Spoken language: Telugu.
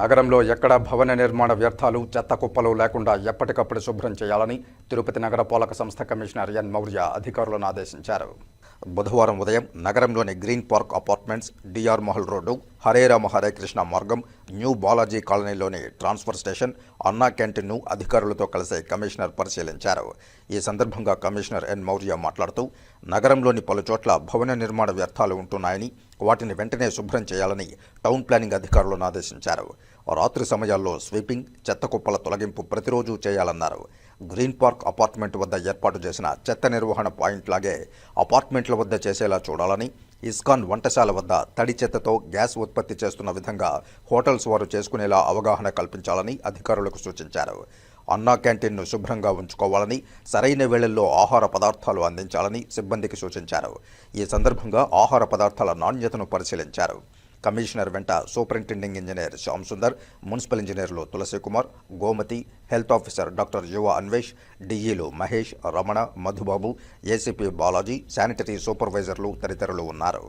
నగరంలో ఎక్కడ భవన నిర్మాణ వ్యర్థాలు చెత్త కుప్పలు లేకుండా ఎప్పటికప్పుడు శుభ్రం చేయాలని తిరుపతి నగర పాలక సంస్థ కమిషనర్ ఎన్. మౌర్య అధికారులను ఆదేశించారు. బుధవారం ఉదయం నగరంలోని green park apartments D R Mahal road Hare Rama Hare Krishna మార్గం న్యూ బాలాజీ కాలనీలోని ట్రాన్స్ఫర్ స్టేషన్ అన్నా క్యాంటీన్ను అధికారులతో కలిసి కమిషనర్ పరిశీలించారు. ఈ సందర్భంగా కమిషనర్ ఎన్. మౌర్య మాట్లాడుతూ నగరంలోని పలు చోట్ల భవన నిర్మాణ వ్యర్థాలు ఉంటున్నాయని వాటిని వెంటనే శుభ్రం చేయాలని టౌన్ ప్లానింగ్ అధికారులను ఆదేశించారు. రాత్రి సమయాల్లో స్వీపింగ్ చెత్త కుప్పల తొలగింపు ప్రతిరోజు చేయాలన్నారు. గ్రీన్ పార్క్ అపార్ట్మెంట్ వద్ద ఏర్పాటు చేసిన చెత్త నిర్వహణ పాయింట్ లాగే అపార్ట్మెంట్ల వద్ద చేసేలా చూడాలని ఇస్కాన్ వంటశాల వద్ద తడి చెత్తతో గ్యాస్ ఉత్పత్తి చేస్తున్న విధంగా హోటల్స్ వారు చేసుకునేలా అవగాహన కల్పించాలని అధికారులకు సూచించారు. అన్నా క్యాంటీన్ను శుభ్రంగా ఉంచుకోవాలని సరైన వేళల్లో ఆహార పదార్థాలు అందించాలని సిబ్బందికి సూచించారు. ఈ సందర్భంగా ఆహార పదార్థాల నాణ్యతను పరిశీలించారు. కమిషనర్ వెంట superintending engineer Shyam Sundar municipal ఇంజనీర్లు Tulasi Kumar Gomathi health officer doctor Yuva Anvesh డిఈలు Mahesh Ramana Madhubabu ACP Balaji sanitary సూపర్వైజర్లు తదితరులు ఉన్నారు.